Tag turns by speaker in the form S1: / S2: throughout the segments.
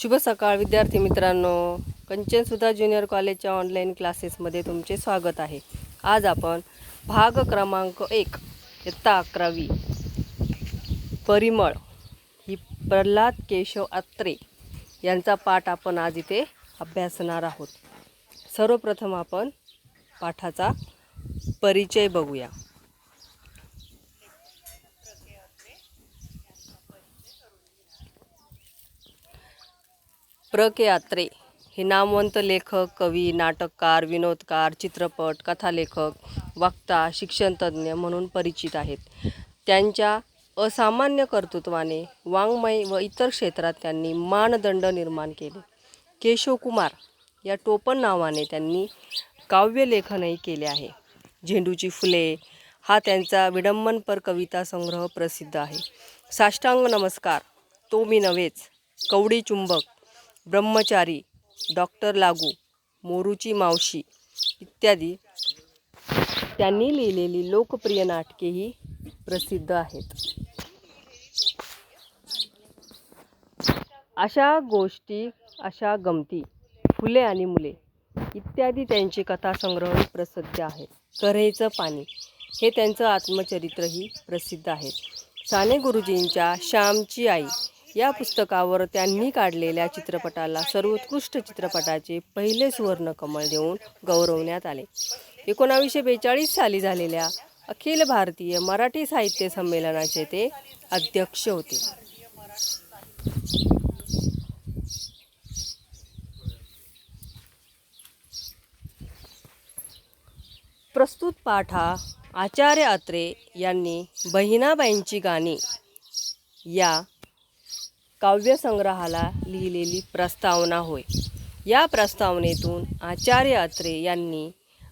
S1: शुभ सकाळ विद्यार्थी मित्रांनो. कंचन सुधा ज्युनियर कॉलेजच्या ऑनलाईन क्लासेसमध्ये तुमचे स्वागत आहे. आज आपण भाग क्रमांक एक इत्ता अकरावी. परिमळ ही प्रल्हाद केशव अत्रे यांचा पाठ आपण आज इथे अभ्यासणार आहोत. सर्वप्रथम आपण पाठाचा परिचय बघूया. प्र के आत्रे हे नामवंत लेखक कवी नाटककार विनोदकार चित्रपट कथालेखक वक्ता शिक्षणतज्ज्ञ म्हणून परिचित आहेत. त्यांच्या असामान्य कर्तृत्वाने वाङ्मय व इतर क्षेत्रात त्यांनी मानदंड निर्माण केले. केशवकुमार या टोपण नावाने त्यांनी काव्यलेखनही केले आहे. झेंडूची फुले हा त्यांचा विडंबनपर कविता संग्रह प्रसिद्ध आहे. साष्टांग नमस्कार. तो मी नव्हेच. कवडी चुंबक. ब्रह्मचारी डॉक्टर लागू मोरूची मावशी इत्यादी. त्यांनी लिहिलेली लोकप्रिय नाटकेही प्रसिद्ध आहेत. अशा गोष्टी अशा गमती फुले आणि मुले इत्यादी त्यांचे कथासंग्रह प्रसिद्ध आहेत. कऱ्हेचं पाणी हे त्यांचं आत्मचरित्रही प्रसिद्ध आहे साने गुरुजींच्या श्यामची आई या पुस्तकावर त्यांनी काढलेल्या चित्रपटाला सर्वोत्कृष्ट चित्रपटाचे पहिले सुवर्णकमळ देऊन गौरवण्यात आले. एकोणावीसशे बेचाळीस साली झालेल्या अखिल भारतीय मराठी साहित्य संमेलनाचे ते अध्यक्ष होते. प्रस्तुत पाठ हा आचार्य अत्रे यांनी बहिणाबाईंची गाणी या काव्यसंग्रहाला लिहिलेली प्रस्तावना होय. या प्रस्तावनेतून आचार्य अत्रे यांनी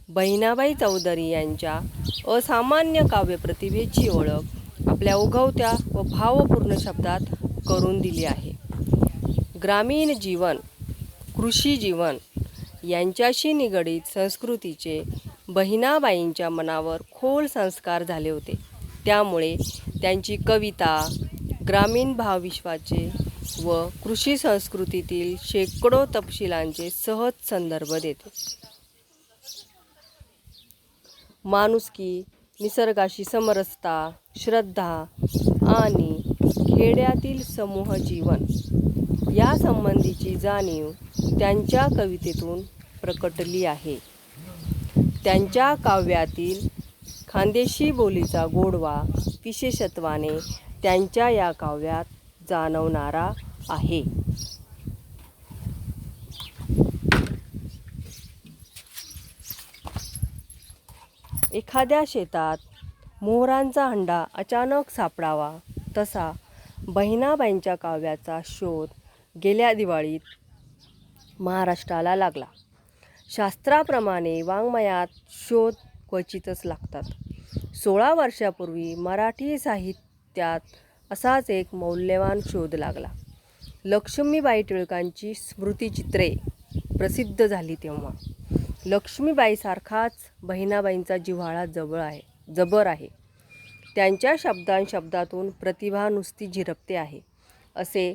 S1: बहिणाबाई चौधरी यांच्या असामान्य काव्यप्रतिभेची ओळख आपल्या उगवत्या व भावपूर्ण शब्दात करून दिली आहे. ग्रामीण जीवन कृषी जीवन यांच्याशी निगडीत संस्कृतीचे बहिणाबाईंच्या मनावर खोल संस्कार झाले होते. त्यामुळे त्यांची कविता ग्रामीण भावविश्वाचे व कृषी संस्कृतीतील शेकडो तपशिलांचे सहज संदर्भ देते. माणुसकी निसर्गाशी समरसता श्रद्धा आणि खेड्यातील समूह जीवन या संबंधीची जाणीव त्यांच्या कवितेतून प्रकटली आहे. त्यांच्या काव्यातील खानदेशी बोलीचा गोडवा विशेषत्वाने त्यांच्या या काव्यात जाणवणारा आहे. एखाद्या शेतात मोहरांचा हंडा अचानक सापडावा तसा बहिणाबाईंच्या काव्याचा शोध गेल्या दिवाळीत महाराष्ट्राला लागला. शास्त्राप्रमाणे वाङ्मयात शोध क्वचितच लागतात. सोळा वर्षापूर्वी मराठी साहित्य साहित्यात असाच एक मौल्यवान शोध लागला. लक्ष्मीबाई टिळकांची स्मृतिचित्रे प्रसिद्ध झाली तेव्हा. लक्ष्मीबाईसारखाच बहिणाबाईंचा जिव्हाळा जवळ आहे जबर आहे. त्यांच्या शब्दां शब्दातून प्रतिभा नुसती झिरपते आहे. असे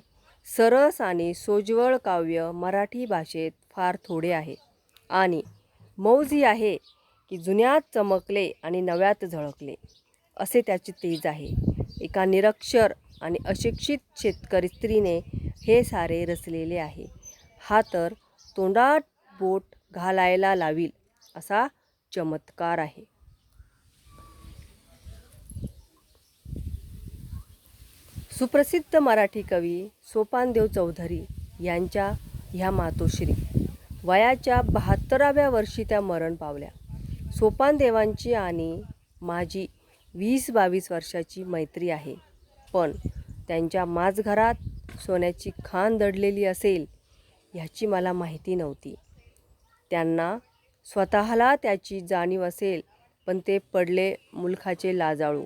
S1: सरस आणि सोज्वळ काव्य मराठी भाषेत फार थोडे आहे. आणि मौज ही आहे की जुन्यात चमकले आणि नव्यात झळकले असे त्याचे तेज आहे. एका निरक्षर आणि अशिक्षित शेतकरी स्त्रीने हे सारे रचलेले आहे. हा तर तोंडात बोट घालायला लावील असा चमत्कार आहे. सुप्रसिद्ध मराठी कवी सोपानदेव चौधरी यांच्या ह्या मातोश्री वयाच्या बहात्तराव्या वर्षी त्या मरण पावल्या. सोपानदेवांची आणि माझी वीस बावीस वर्षाची मैत्री आहे. पण त्यांच्या माझघरात सोन्याची खान दडलेली असेल ह्याची मला माहिती नव्हती. त्यांना स्वतःला त्याची जाणीव असेल पण ते पडले मुलखाचे लाजाळू.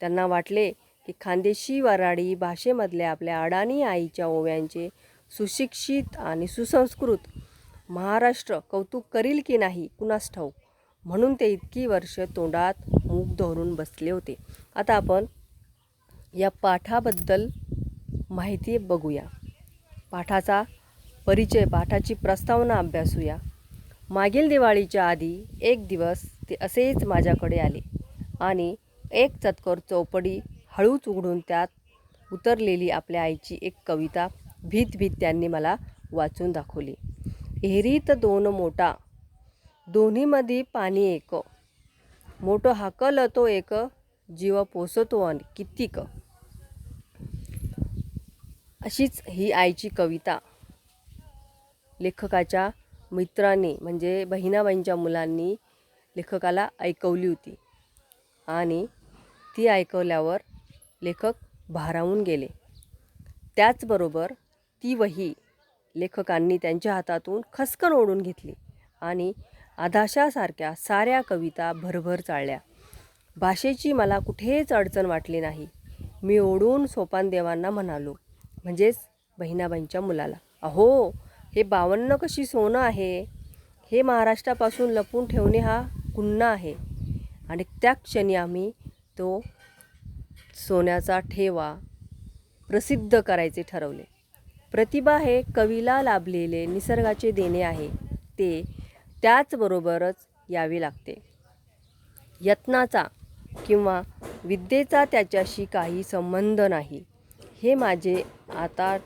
S1: त्यांना वाटले की खानदेशी वराडी भाषेमधल्या आपल्या अडाणी आईच्या ओव्यांचे सुशिक्षित आणि सुसंस्कृत महाराष्ट्र कौतुक करील की नाही कुणास ठाऊक? म्हणून ते इतकी वर्ष तोंडात मूग धरून बसले होते. आता आपण या पाठाबद्दल माहिती बघूया. पाठाचा परिचय पाठाची प्रस्तावना अभ्यासूया. मागील दिवाळीच्या आधी एक दिवस ते असेच माझ्याकडे आले आणि एक चतकोर चौपडी हळूच उघडून त्यात उतरलेली आपल्या आईची एक कविता भीत भीत त्यांनी मला वाचून दाखवली. एरीत दोन मोठा दोन्हीमध्ये पाणी एक. मोठं हाकल तो एक जीव पोसतो आणि कितीक. अशीच ही आईची कविता. लेखकाच्या मित्रांनी म्हणजे बहिणाबाईंच्या मुलांनी लेखकाला ऐकवली होती. आणि ती ऐकवल्यावर लेखक भारावून गेले. त्याचबरोबर ती वही लेखकांनी त्यांच्या हातातून खसकन ओढून घेतली आणि आधाशासारख्या साऱ्या कविता भरभर चाळल्या भाषेची मला कुठेच अडचण वाटली नाही. मी ओढून सोपानदेवांना म्हणालो म्हणजेच बहिणाबाईंच्या मुलाला. अहो हे बावन्न कशी सोनं आहे? हे महाराष्ट्रापासून लपून ठेवणे हा गुन्हा आहे. आणि त्या क्षणी आम्ही तो सोन्याचा ठेवा प्रसिद्ध करायचे ठरवले. प्रतिभा हे कवीला लाभलेले निसर्गाचे देणे आहे. ते त्याचबरोबरच यावे लागते. यत्नाचा किंवा विद्येचा त्याच्याशी काही संबंध नाही. हे माझे आता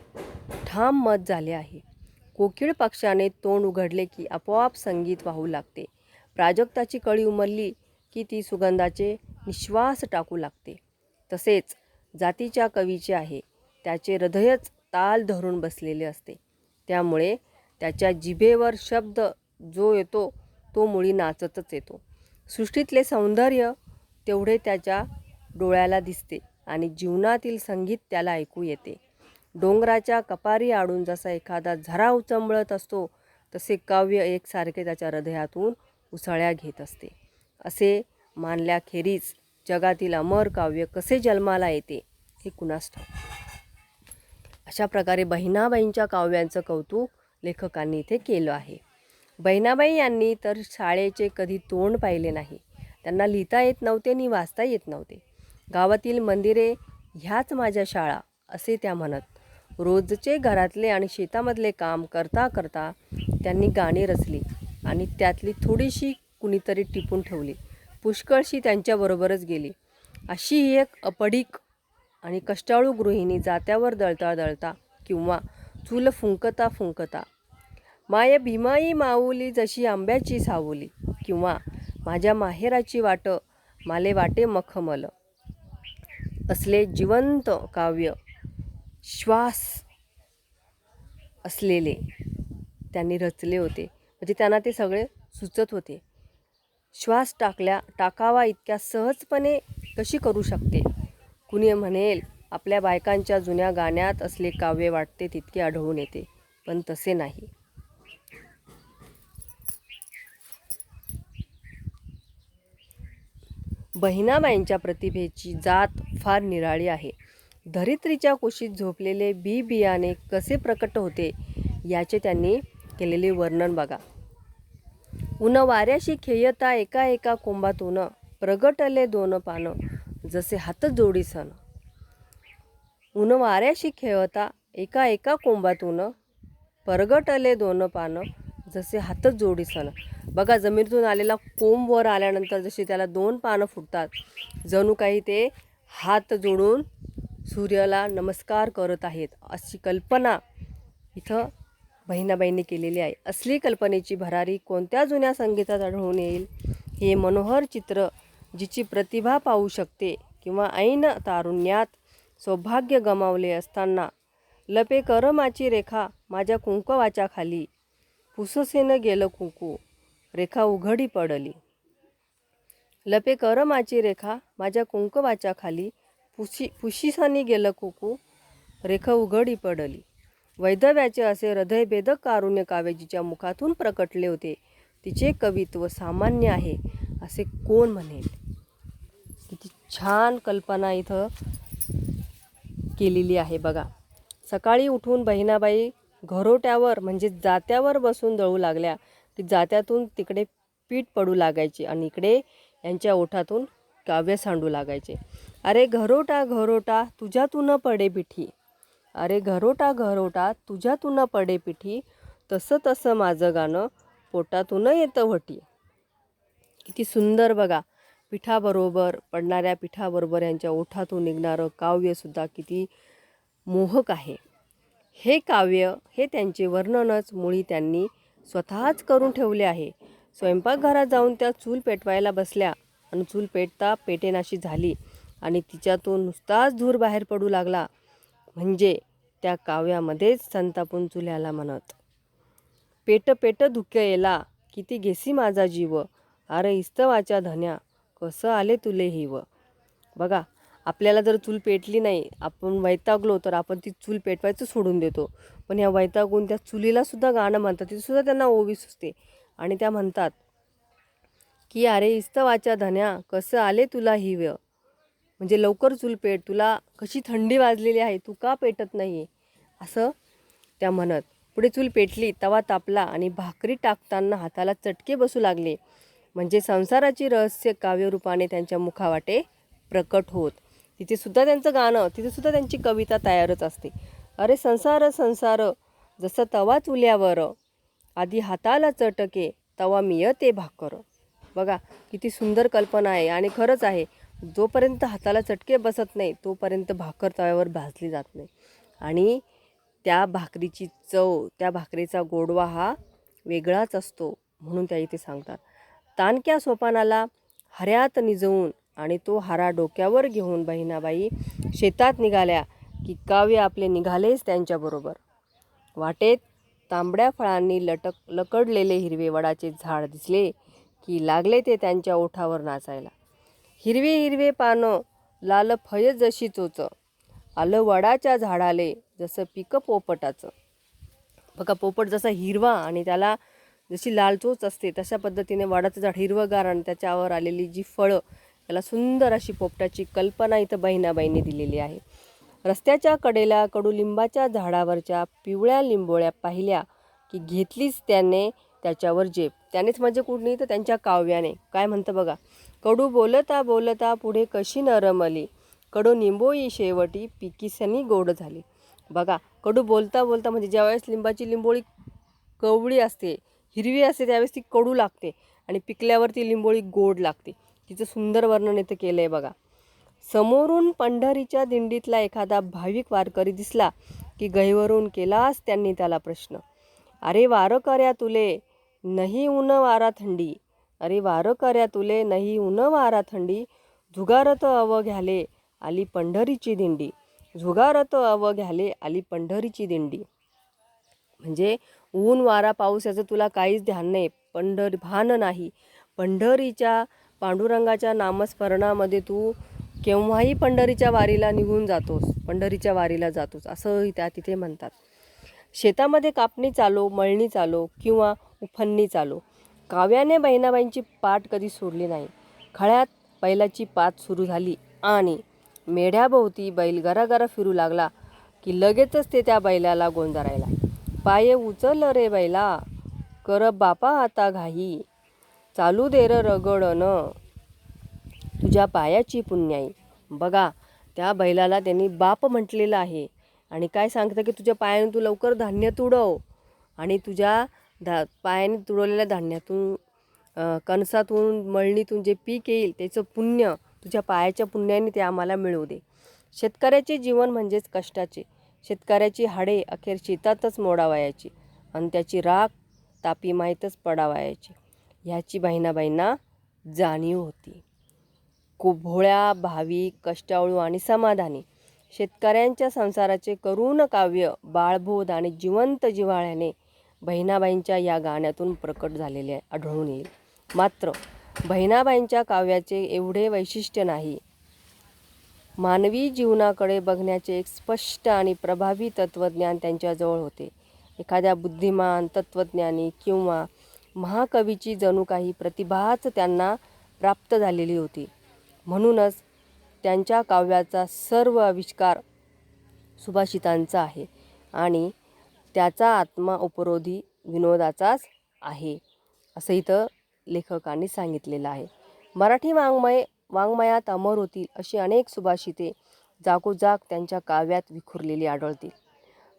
S1: ठाम मत झाले आहे. कोकिळ पक्षाने तोंड उघडले की आपोआप संगीत वाहू लागते. प्राजक्ताची कळी उमलली की ती सुगंधाचे निश्वास टाकू लागते. तसेच जातीच्या कवीचे आहे. त्याचे हृदयच ताल धरून बसलेले असते. त्यामुळे त्याच्या जिभेवर शब्द जो येतो तो मुळी नाचतच येतो. सृष्टीतले सौंदर्य तेवढे त्याच्या डोळ्याला दिसते आणि जीवनातील संगीत त्याला ऐकू येते. डोंगराच्या कपारी आडून जसा एखादा झरा उचंबळत असतो तसे काव्य एकसारखे त्याच्या हृदयातून उसळ्या घेत असते. असे मानल्याखेरीज जगातील अमर काव्य कसे जन्माला येते हे कुणास ठाऊक? अशा प्रकारे बहिणाबाईंच्या काव्यांचं कौतुक लेखकांनी इथे केलं आहे. बहिणाबाई यांनी तर शाळेचे कधी तोंड पाहिले नाही. त्यांना लिहिता येत नव्हते आणि वाचता येत नव्हते. गावातील मंदिरे ह्याच माझ्या शाळा असे त्या म्हणत. रोजचे घरातले आणि शेतामधले काम करता करता त्यांनी गाणी रचली आणि त्यातली थोडीशी कुणीतरी टिपून ठेवली. पुष्कळशी त्यांच्याबरोबरच गेली. अशी ही एक अपडिक आणि कष्टाळू गृहिणी जात्यावर दळता दळता किंवा चूल फुंकता फुंकता माय भीमाई माऊली जशी आंब्याची सावली किंवा माझ्या माहेराची वाट माले वाटे मखमल. असले जिवंत काव्य श्वास असलेले त्यांनी रचले होते. म्हणजे त्यांना ते सगळे सुचत होते. श्वास टाकल्या टाकावा इतक्या सहजपणे कशी करू शकते? कुणी म्हणेल आपल्या बायकांच्या जुन्या गाण्यात असले काव्य वाटते तितके आढळून येते पण तसे नाही. बहिणाबाईंच्या प्रतिभेची जात फार निराळी आहे. धरित्रीच्या कुशीत झोपलेले बी बियाणे कसे प्रकट होते याचे त्यांनी केलेले वर्णन बघा. उन वाऱ्याशी खेयता एका एका कोंबातून प्रगटले दोन पानं जसे हात जोडी सण. उन वाऱ्याशी खेळता एका एका कोंबातून परगटले दोन पानं जसे हातच जोडी सण बघा जमिनीतून आलेला कोंब वर आल्यानंतर जशी त्याला दोन पानं फुटतात जणू काही ते हात जोडून सूर्याला नमस्कार करत आहेत अशी कल्पना इथं बहिणाबाईंनी केलेली आहे. असली कल्पनेची भरारी कोणत्या जुन्या संगीतात आढळून येईल? हे मनोहर चित्र जिची प्रतिभा पाहू शकते किंवा ऐन तारुण्यात सौभाग्य गमावले असताना लपे करमाची रेखा माझ्या कुंकवाच्या खाली पुससेनं गेलं कुंकू. रेखा उघडी पडली. लपे करमाची रेखा माझ्या कुंकवाच्या खाली पुशी पुशिसानी गेलं कुकू. रेखा उघडी पडली. वैधव्याचे असे हृदयभेदक कारुण्य कावेजीच्या मुखातून प्रकटले होते. तिचे कवित्व सामान्य आहे असे कोण म्हणेल? किती छान कल्पना इथं केलेली आहे बघा. सकाळी उठून बहिणाबाई घरोट्यावर म्हणजे जात्यावर बसून दळू लागल्या. की जात्यातून तिकडे पीठ पडू लागायचे आणि इकडे यांच्या ओठातून काव्य सांडू लागायचे. अरे घरोटा घरोटा तुझ्यातून पडे पिठी. अरे घरोटा घरोटा तुझ्यातून पडे पिठी. तसं तसं माझं गाणं पोटातून येतं वटी. किती सुंदर बघा. पिठाबरोबर पडणाऱ्या पिठाबरोबर यांच्या ओठातून निघणारं काव्यसुद्धा किती मोहक आहे. हे काव्य हे त्यांचे वर्णनच मुळी त्यांनी स्वतःच करून ठेवले आहे. स्वयंपाकघरात जाऊन त्या चूल पेटवायला बसल्या आणि चूल पेटता पेटेनाशी झाली आणि तिच्यातून नुसताच धूर बाहेर पडू लागला. म्हणजे त्या काव्यामध्येच संतापून चुल्याला म्हणत पेट पेट धुक्य येला किती घेसी माझा जीव. अरे इस्तवाच्या धन्या कसं आले तुले हिव. बघा आपल्याला जर चूल पेटली नाही आपण वैतागलो तर आपण ती चूल पेटवायचं सोडून देतो. पण ह्या वैतागून त्या चुलीलासुद्धा गाणं म्हणतात ती सुद्धा त्यांना ओवी सुचते. आणि त्या म्हणतात की अरे इस्तवाच्या धन्या कसं आले तुला हिव म्हणजे लवकर चूल पेट तुला कशी थंडी वाजलेली आहे तू का पेटत नाही आहे असं त्या म्हणत. पुढे चूल पेटली तवा तापला आणि भाकरी टाकताना हाताला चटके बसू लागले. म्हणजे संसाराची रहस्य काव्यरूपाने त्यांच्या मुखावाटे प्रकट होत. तिथे सुद्धा त्यांचं गाणं तिथे सुद्धा त्यांची कविता तयारच असते. अरे संसार संसार जसं तवा चुल्यावर आधी हाताला चटके तवा मियते भाकर. बघा किती सुंदर कल्पना आहे आणि खरंच आहे जोपर्यंत हाताला चटके बसत नाही तोपर्यंत भाकर तव्यावर भाजली जात नाही. आणि त्या भाकरीची चव त्या भाकरीचा गोडवा हा वेगळाच असतो म्हणून त्या इथे सांगतात. तानक्या सोपानाला हऱ्यात निजवून आणि तो हारा डोक्यावर घेऊन बहिणाबाई शेतात निघाल्या की काव्य आपले निघालेच त्यांच्याबरोबर. वाटेत तांबड्या फळांनी लटक लकडलेले हिरवे वडाचे झाड दिसले की लागले ते त्यांच्या ओठावर नाचायला. हिरवे हिरवे पानं लाल फय जशी चोच आलं वडाच्या झाडाले जसं पिकं पोपटाचं. बघा पोपट जसा हिरवा आणि त्याला जशी लाल चोच असते तशा पद्धतीने वडाचं झाड हिरवंगार आणि त्याच्यावर आलेली जी फळं त्याला सुंदर अशी पोपटाची कल्पना इथं बहिणाबाईंनी दिलेली आहे. रस्त्याच्या कडेला कडुलिंबाच्या झाडावरच्या पिवळ्या लिंबोळ्या पाहिल्या की घेतलीच त्याने त्याच्यावर जेप त्यानेच म्हणजे कुठली तर त्यांच्या काव्याने. काय म्हणतं बघा? कडू बोलता बोलता पुढे कशी नरमली. कडू निंबोई शेवटी पिकीसनी गोड झाली. बघा कडू बोलता बोलता म्हणजे ज्यावेळेस लिंबाची लिंबोळी कवळी असते हिरवी असते त्यावेळेस ती कडू लागते आणि पिकल्यावर ती लिंबोळी गोड लागते. तिचं सुंदर वर्णन इथं केलं आहे बघा. समोरून पंढरीच्या दिंडीतला एखादा भाविक वारकरी दिसला की गैवरून केलास त्यांनी त्याला प्रश्न. अरे वारं कर्या तुले नाही ऊन वारा थंडी. अरे वारं कर्या तुले नाही ऊन वारा थंडी. झुगारत अव घ्याले आली पंढरीची दिंडी. झुगारत अव घ्याले आली पंढरीची दिंडी. म्हणजे ऊन वारा पाऊस याचं तुला काहीच ध्यान नाही. पंढर भान नाही. पंढरीच्या पांडुरंगाच्या नामस्मरणामध्ये तू केव्हाही पंढरीच्या वारीला निघून जातोस पंढरीच्या वारीला जातोस असंही त्या तिथे म्हणतात. शेतामध्ये कापणी चालो मळणी चालो किंवा उफन्नी चालो. काव्याने बहिणाबाईंची पाठ कधी सोडली नाही. खळ्यात बैलाची पात सुरू झाली आणि मेढ्याभोवती बैल गरागरा फिरू लागला की लगेचच ते त्या बैलाला गोंजारायला. पाये उचल रे बैला कर बापा आता घाई. चालू दे र रगडन. तुझ्या पायाची पुण्याई. बघा त्या बैलाला त्यांनी बाप म्हटलेलं आहे. आणि काय सांगतं की तुझ्या पायाने तू लवकर धान्य तुडव. आणि तुझ्या धा पायाने तुडवलेल्या धान्यातून कणसातून मळणीतून जे पीक येईल त्याचं पुण्य तुझ्या पायाच्या पुण्याने ते आम्हाला मिळवू दे. शेतकऱ्याचे जीवन म्हणजेच कष्टाचे. शेतकऱ्याची हाडे अखेर शेतातच मोडावयाची. आणि त्याची राख तापी माहीतच पडावयाची. ह्याची बहिणाबाईंना जाणीव होती. कुभोळ्या भाविक कष्टाळू आणि समाधानी शेतकऱ्यांच्या संसाराचे करुण काव्य बाळबोध आणि जिवंत जिव्हाळ्याने बहिणाबाईंच्या या गाण्यातून प्रकट झालेले आढळून येईल. मात्र बहिणाबाईंच्या काव्याचे एवढे वैशिष्ट्य नाही. मानवी जीवनाकडे बघण्याचे एक स्पष्ट आणि प्रभावी तत्त्वज्ञान त्यांच्याजवळ होते. एखाद्या बुद्धिमान तत्त्वज्ञानी किंवा महाकवीची जणू काही प्रतिभाच त्यांना प्राप्त झालेली होती. म्हणूनच त्यांच्या काव्याचा सर्व आविष्कार सुभाषितांचा आहे आणि त्याचा आत्मा उपरोधी विनोदाचाच आहे असं इथं लेखकांनी सांगितलेलं आहे. मराठी वाङ्मय वाङ्मयात अमर होतील अशी अनेक सुभाषिते जागोजाग त्यांच्या काव्यात विखुरलेली आढळतील.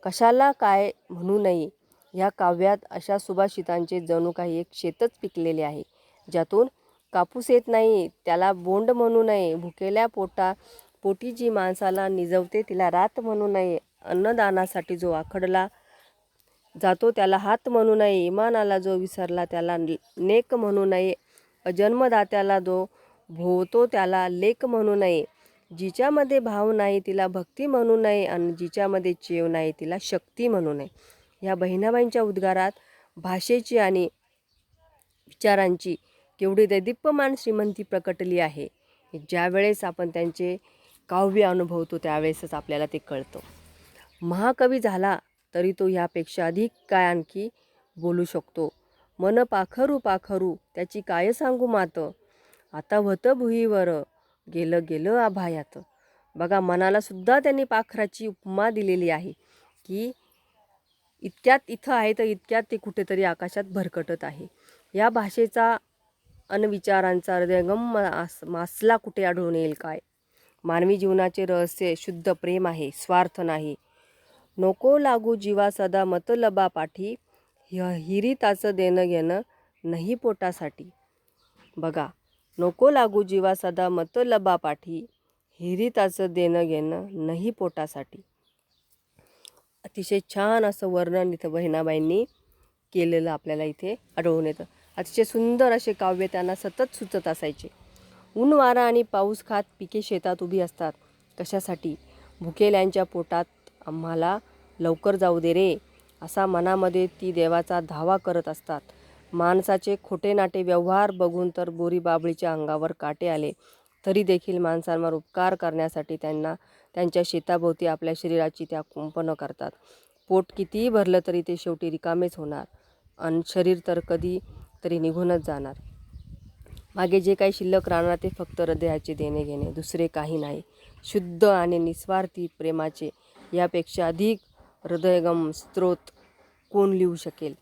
S1: कशाला काय म्हणू नये ह्या काव्यात अशा सुभाषितांचे जणू काही एक शेतच पिकलेले आहे. ज्यातून कापूस येत नाही त्याला बोंड म्हणू नये भुकेल्या पोटा पोटी जी माणसाला निजवते तिला रात म्हणू नये अन्नदानासाठी जो आखडला जातो त्याला हात म्हणू नये इमानाला जो विसरला त्याला नेक म्हणू नये अजन्मदात्याला जो भोवतो त्याला लेक म्हणू नये जिच्यामध्ये भाव नाही तिला भक्ती म्हणू नये आणि जिच्यामध्ये चेव नाही तिला शक्ती म्हणू नये. ह्या बहिणाबाईंच्या उद्गारात भाषेची आणि विचारांची केवढी दैदिप्यमान श्रीमंती प्रकटली आहे. ज्यावेळेस आपण त्यांचे काव्य अनुभवतो त्यावेळेसच आपल्याला ते कळतं. महाकवी झाला तरी तो ह्यापेक्षा अधिक काय आणखी बोलू शकतो? मन पाखरू पाखरू त्याची काय सांगू मात? आता व्हतं भुईवर गेलं गेलं आभायात. बघा मनालासुद्धा त्यांनी पाखराची उपमा दिलेली आहे की इतक्यात इथं आहे तर इतक्यात ते कुठेतरी आकाशात भरकटत आहे. या भाषेचा अनविचारांचा हृदयंगम मास मासला कुठे आढळून येईल काय? मानवी जीवनाचे रहस्य शुद्ध प्रेम आहे स्वार्थ नाही. नको लागू जीवा सदा मतलबा पाठी हि हिरिताचं देणं घेणं नाही पोटासाठी. बघा नको लागू जीवा सदा मतलबा पाठी हिरिताचं देणं घेणं नाही पोटासाठी. अतिशय छान असं वर्णन इथं बहिणाबाईंनी केलेलं आपल्याला इथे आढळून येतं. अतिशय सुंदर असे काव्य त्यांना सतत सुचत असायचे. ऊन वारा आणि पाऊस खात पिके शेतात उभी असतात. कशासाठी? भुकेल्यांच्या पोटात आम्हाला लवकर जाऊ दे रे. असा मनामध्ये ती देवाचा धावा करत असतात. माणसाचे खोटे नाटे व्यवहार बघून तर बोरी बाबळीच्या अंगावर काटे आले. तरी देखील माणसांवर उपकार करण्यासाठी त्यांना त्यांच्या शेताभोवती आपल्या शरीराची त्या कुंपणं करतात. पोट कितीही भरलं तरी ते शेवटी रिकामेच होणार आणि शरीर तर कधी तरी निघूनच जाणार. मागे जे काही शिल्लक राहणार ते फक्त हृदयाचे देणे घेणे दुसरे काही नाही. शुद्ध आणि निस्वार्थी प्रेमाचे यापेक्षा अधिक हृदयगम स्त्रोत कोण लिहू शकेल?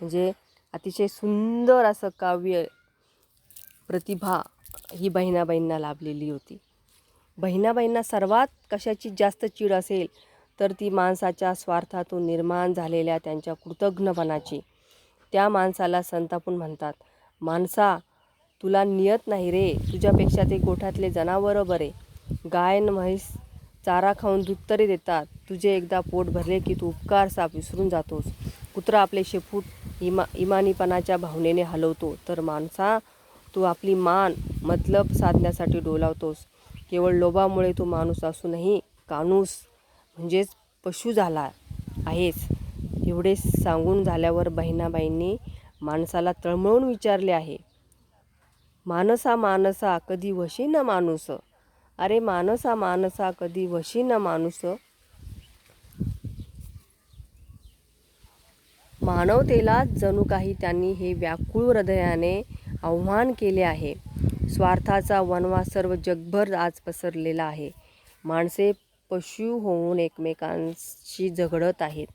S1: म्हणजे अतिशय सुंदर असं काव्य प्रतिभा ही बहिणाबाईंना लाभलेली होती. बहिणाबाईंना सर्वात कशाची जास्त चीड असेल तर ती माणसाच्या स्वार्थातून निर्माण झालेल्या त्यांच्या कृतज्ञपणाची. त्या माणसाला संतापून म्हणतात माणसा तुला नियत नाही रे तुझ्यापेक्षा ते गोठ्यातले जनावरं बरे. गायन म्हैस चारा खाऊन दूध तरी देतात. तुझे एकदा पोट भरले की तू उपकार साप विसरून जातोस. कुत्रा आपले शेपूट इमा इमानीपणाच्या भावनेने हलवतो. तर माणसा तू आपली मान मतलब साधण्यासाठी डोलावतोस. केवळ लोभामुळे तू माणूस असूनही कानूस म्हणजेच पशु झाला आहेस. एवढे सांगून झाल्यावर बहिणाबाईंनी माणसाला तळमळून विचारले आहे. मानसा मानसा कधी वशी न माणूस? अरे मानसा मानसा कधी वशी न माणूस? मानवतेला जणू काही त्यांनी हे व्याकुळ हृदयाने आव्हान केले आहे. स्वार्थाचा वनवास सर्व जगभर आज पसरलेला आहे. माणसे पशु होऊन एकमेकांशी झगडत आहेत.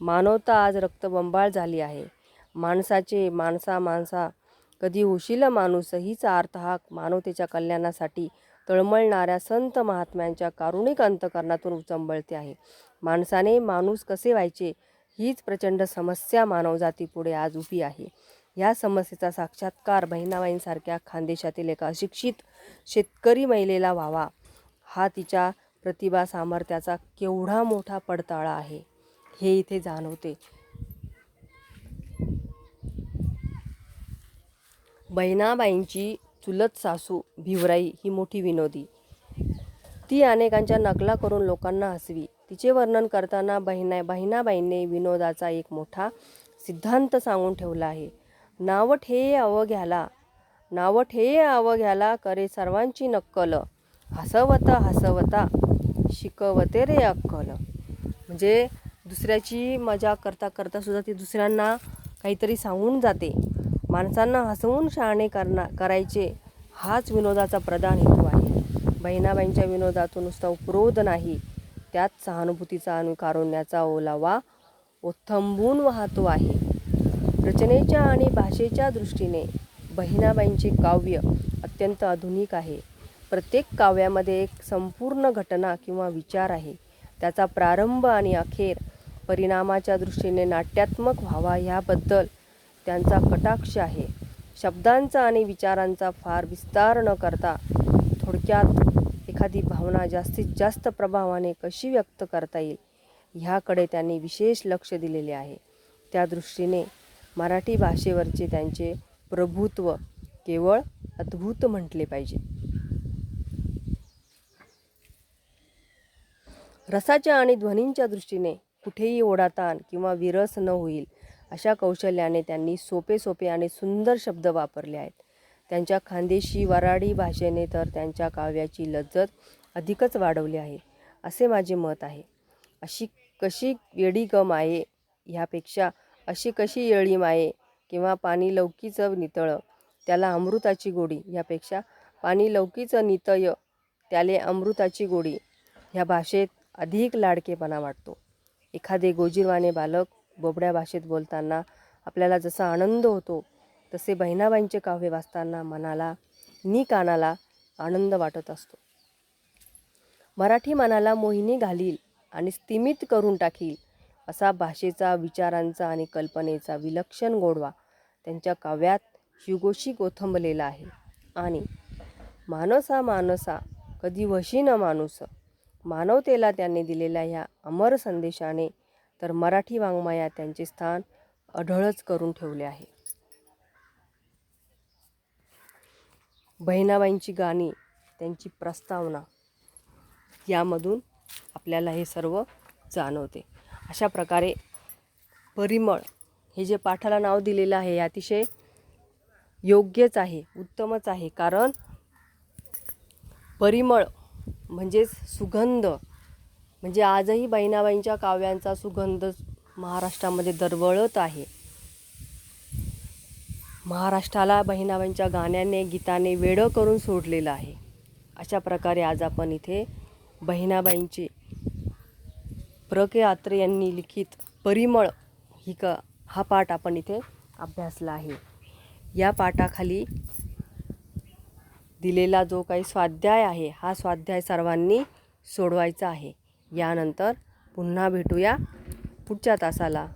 S1: मानवता आज रक्तबंबाळ झाली आहे. माणसाचे माणसा माणसा कधी होशील माणूस हीच अर्थ हा मानवतेच्या कल्याणासाठी तळमळणाऱ्या संत महात्म्यांच्या कारुणिक अंतकरणातून उचंबळते आहे. माणसाने माणूस कसे व्हायचे हीच प्रचंड समस्या मानवजातीपुढे आज उभी आहे. या समस्येचा साक्षात्कार बहिणाबाईंसारख्या खानदेशातील एका अशिक्षित शेतकरी महिलेला व्हावा. हा तिच्या प्रतिभा सामर्थ्याचा केवढा मोठा पडताळा आहे हे इथे जाणवते. बहिणाबाईंची चुलत सासू भिवराई ही मोठी विनोदी. ती अनेकांच्या नकला करून लोकांना हसवी. तिचे वर्णन करताना बहिणा बहिणाबाईंनी विनोदाचा एक मोठा सिद्धांत सांगून ठेवला आहे. नावट हे अवघ्याला नावट हे अवघ्याला करे सर्वांची नक्कल. हसवता हसवता शिकवते रे अक्कल. म्हणजे दुसऱ्याची मजा करता करता सुद्धा ती दुसऱ्यांना काहीतरी सांगून जाते. माणसांना हसवून शहाणे करणा करायचे हाच विनोदाचा प्रधान हेतू आहे. बहिणाबाईंच्या विनोदातून नुसता उपरोध नाही. त्यात सहानुभूतीचा आणि कारुण्याचा ओलावा ओथंबून वाहतो आहे. रचनेच्या आणि भाषेच्या दृष्टीने बहिणाबाईंचे काव्य अत्यंत आधुनिक आहे. प्रत्येक काव्यामध्ये एक संपूर्ण घटना किंवा विचार आहे. त्याचा प्रारंभ आणि अखेर परिणामाच्या दृष्टीने नाट्यात्मक व्हावा ह्याबद्दल त्यांचा कटाक्ष आहे. शब्दांचा आणि विचारांचा फार विस्तार न करता थोडक्यात एखादी भावना जास्तीत जास्त प्रभावाने कशी व्यक्त करता येईल ह्याकडे त्यांनी विशेष लक्ष दिलेले आहे. त्या दृष्टीने मराठी भाषेवरचे त्यांचे प्रभुत्व केवळ अद्भुत म्हटले पाहिजे. रसाच्या आणि ध्वनींच्या दृष्टीने कुठेही ओढाताण किंवा विरस न होईल अशा कौशल्याने त्यांनी सोपे सोपे आणि सुंदर शब्द वापरले आहेत. त्यांच्या खानदेशी वराडी भाषेने तर त्यांच्या काव्याची लज्जत अधिकच वाढवली आहे असे माझे मत आहे. अशी कशी वेडी गम आहे ह्यापेक्षा अशी कशी येळी माये किंवा पाणी लौकीचं नितळं? त्याला अमृताची गोडी यापेक्षा पाणी लौकीचं नितय त्याले अमृताची गोडी ह्या भाषेत अधिक लाडकेपणा वाटतो. एखादे गोजीरवाने बालक बोबड्या भाषेत बोलताना आपल्याला जसा आनंद होतो तसे बहिणाबाईंचे काव्य वाचताना मनाला नी कानाला आनंद वाटत असतो. मराठी मनाला मोहिनी घालील आणि स्तिमित करून टाकील असा भाषेचा विचारांचा आणि कल्पनेचा विलक्षण गोडवा त्यांच्या काव्यात शिवगोशी गोथंबलेला आहे. आणि मानसा मानसा कधी वशी न माणूस मानवतेला त्यांनी दिलेल्या ह्या अमर संदेशाने तर मराठी वाङ्मयात त्यांचे स्थान अढळच करून ठेवले आहे. बहिणाबाईंची गाणी त्यांची प्रस्तावना यामधून आपल्याला हे सर्व जाणवते. अशा प्रकारे परिमळ हे जे पाठाला नाव दिलेलं आहे हे अतिशय योग्यच आहे उत्तमच आहे. कारण परिमळ म्हणजेच सुगंध म्हणजे आजही बहिणाबाईंच्या काव्यांचा सुगंध महाराष्ट्रामध्ये दरवळत आहे. महाराष्ट्राला बहिणाबाईंच्या गाण्याने गीताने वेडं करून सोडलेलं आहे. अशा प्रकारे आज आपण इथे बहिणाबाईंचे प्र के आत्रे यांनी लिखित परिमळ ही क हा पाठ आपण इथे अभ्यासला आहे. या पाठाखाली दिलेला जो काही स्वाध्याय आहे हा स्वाध्याय सर्वांनी सोडवायचा आहे. यानंतर पुन्हा भेटूया पुढच्या तासाला.